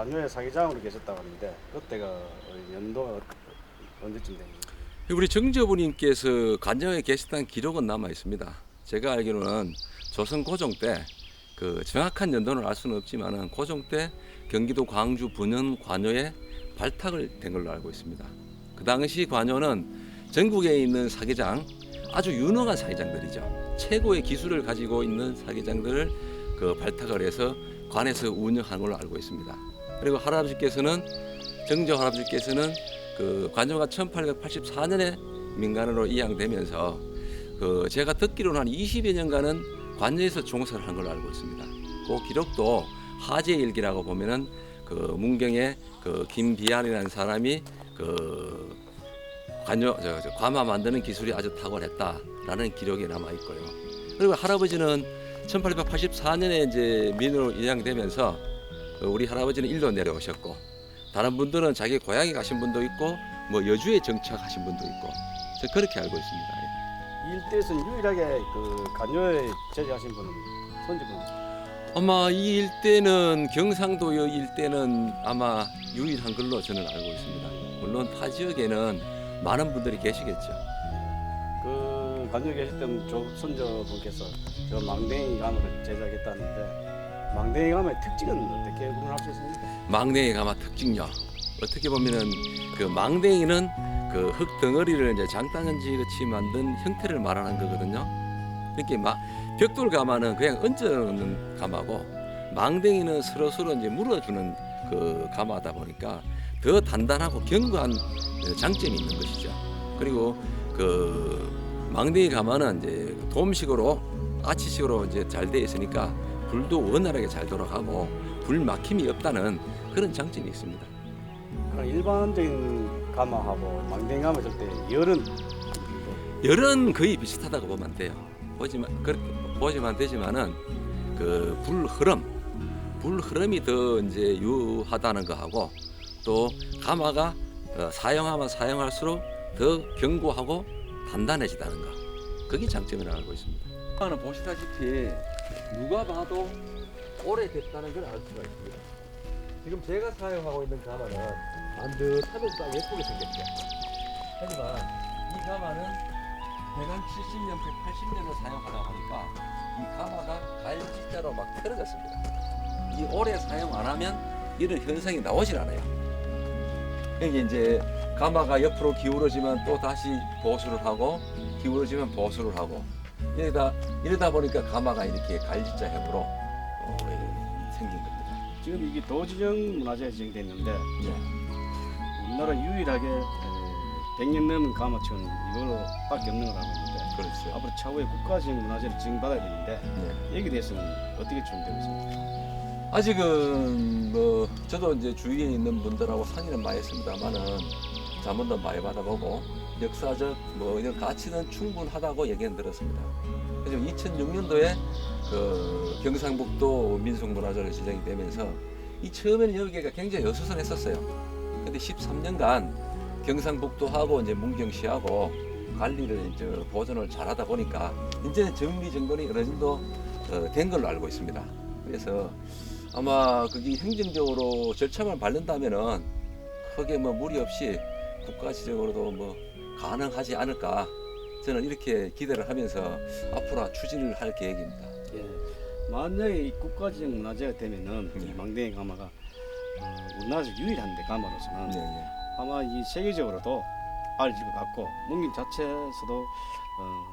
관yo의 사기장으로 계셨다고 하는데 그때가 연도가 어- 언제쯤 됩니까? 우리 정저부님께서 관장에 계셨다는 기록은 남아 있습니다. 제가 알기로는 조선 고종 때 그 정확한 연도는 알 수는 없지만은 고종 때 경기도 광주 분연 관yo에 발탁을 된 걸로 알고 있습니다. 그 당시 관yo는 전국에 있는 사기장 아주 유능한 사기장들이죠. 최고의 기술을 가지고 있는 사기장들을 그 발탁을 해서 관에서 운영하는 걸로 알고 있습니다. 그리고 할아버지께서는 정저 할아버지께서는 그 관yo가 1884년에 민간으로 이양되면서 그 제가 듣기로는 한 20여 년간은 관여에서 종사를 한 걸로 알고 있습니다. 그 기록도 하재 일기라고 보면은 그 문경에 그 김비안이라는 사람이 그 관여 저, 저 과마 만드는 기술이 아주 탁월했다라는 기록이 남아 있고요. 그리고 할아버지는 1884년에 이제 민으로 이양되면서 그 우리 할아버지는 일로 내려오셨고 다른 분들은 자기 고향에 가신 분도 있고 뭐 여주에 정착하신 분도 있고 저 그렇게 알고 있습니다. 이 일대에서는 유일하게 그 관yo에 제지하신 분은 손주분 아마 이 일대는 경상도 요 일대는 아마 유일한 걸로 저는 알고 있습니다. 물론 타 지역에는 많은 분들이 계시겠죠. 그 관yo에 계실 때는 조 손주분께서 저 망댕이 감을 제작했다는데 망댕이 감의 특징은 어떻게 구분할 수 있습니까? 망댕이 가마 특징요. 어떻게 보면은 그 망댕이는 그 흙 덩어리를 이제 장단지 같이 만든 형태를 말하는 거거든요. 이렇게 막 벽돌 가마는 그냥 얹어놓는 가마고 망댕이는 서로 서로 이제 물어주는 그 가마다 보니까 더 단단하고 견고한 그 장점이 있는 것이죠. 그리고 그 망댕이 가마는 이제 돔식으로 아치식으로 이제 잘 돼 있으니까 불도 원활하게 잘 돌아가고 불 막힘이 없다는 그런 장점이 있습니다. 그럼 일반적인 가마하고 망댕이 감을 쓸때 열은 열은 거의 비슷하다고 보면 돼요. 보지만 그렇게 보지만 되지만은 그 불 흐름, 불 흐름이 더 이제 유하다는 거하고 또 가마가 어, 사용하면 사용할수록 더 견고하고 단단해지다는 거. 그게 장점이라고 알고 있습니다. 가마는 보시다시피 누가 봐도 오래됐다는 걸 알 수가 있습니다. 지금 제가 사용하고 있는 가마는 반듯하면서 딱 예쁘게 생겼죠. 하지만 이 가마는 170년, 180년을 사용하다 보니까 이 가마가 갈짓자로 막 틀어졌습니다. 이 오래 사용 안 하면 이런 현상이 나오질 않아요. 이게 이제 가마가 옆으로 기울어지면 또 다시 보수를 하고 기울어지면 보수를 하고 이러다 이러다 보니까 가마가 이렇게 갈짓자 형으로 어, 이렇게 생긴 겁니다. 지금 이게 도지정 문화재가 지정됐는데 예, 우리나라 유일하게 에, 100년 넘은 가마천은 이거밖에 없는 거라고 하는데 그렇죠. 앞으로 차후에 국가지정 문화재를 지정받아야 되는데 예. 여기에 대해서는 어떻게 준비되고 있습니까? 아직은 뭐 저도 이제 주위에 있는 분들하고 상의는 많이 했습니다만은 자문도 많이 받아보고 역사적 뭐 이런 가치는 충분하다고 얘기는 들었습니다. 그래서 2006년도에 그 경상북도 민속문화재로 지정이 되면서 이 처음에는 여기가 굉장히 어수선했었어요. 근데 13년간 경상북도하고 이제 문경시하고 관리를 이제 보존을 잘하다 보니까 이제는 정리 정돈이 어느 정도 어, 된 걸로 알고 있습니다. 그래서 아마 그게 행정적으로 절차만 밟는다면은 크게 뭐 무리 없이 국가지적으로도 뭐 가능하지 않을까 저는 이렇게 기대를 하면서 앞으로 추진을 할 계획입니다. 예. 만약에 이 국가지정 문화재가 되면은 이 네. 망댕이 가마가 어, 우리나라에서 유일한데 가마로서는 네, 네. 아마 이 세계적으로도 알려질 것 같고 문경 자체에서도 어,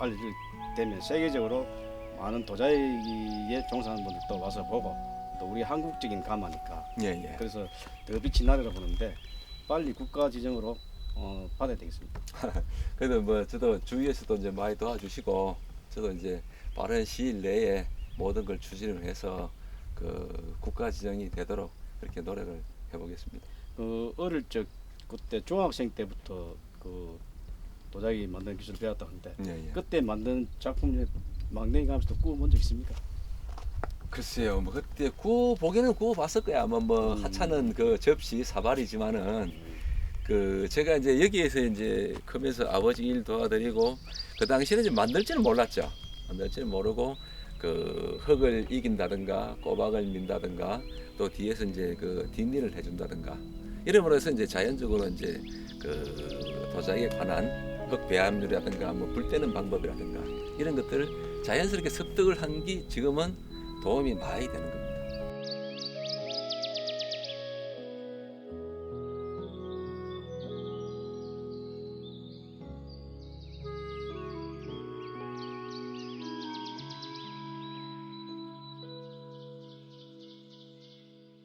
알려질 되면 세계적으로 많은 도자기에 종사하는 분들도 와서 보고 또 우리 한국적인 가마니까 예, 예. 그래서 더 빛이 나리라 보는데 빨리 국가 지정으로 어, 받아야 되겠습니다. 그래도 뭐 저도 주위에서도 이제 많이 도와주시고 저도 이제 빠른 시일 내에 모든 걸 추진을 해서 그 국가 지정이 되도록 그렇게 노력을 해보겠습니다. 그 어릴 적 그때 중학생 때부터 그 도자기 만드는 기술을 배웠다 하는데 예, 예. 그때 만든 작품 중에 망댕이 가면서도 구워 적 있습니까? 글쎄요, 뭐 그때 구워 보기는 구워 봤을 거야. 아마 뭐 음. 하찮은 그 접시 사발이지만은 그 제가 이제 여기에서 이제 크면서 아버지 일 도와드리고 그 당시에는 이제 만들지는 몰랐죠. 만들지는 모르고 그 흙을 이긴다든가 꼬박을 민다든가 또 뒤에서 이제 그 뒷일을 해준다든가 이름으로 해서 이제 자연적으로 이제 그 도자기에 관한 흙 배합률이라든가 뭐불 떼는 방법이라든가 이런 것들을 자연스럽게 습득을 한 게 지금은 도움이 많이 되는 겁니다.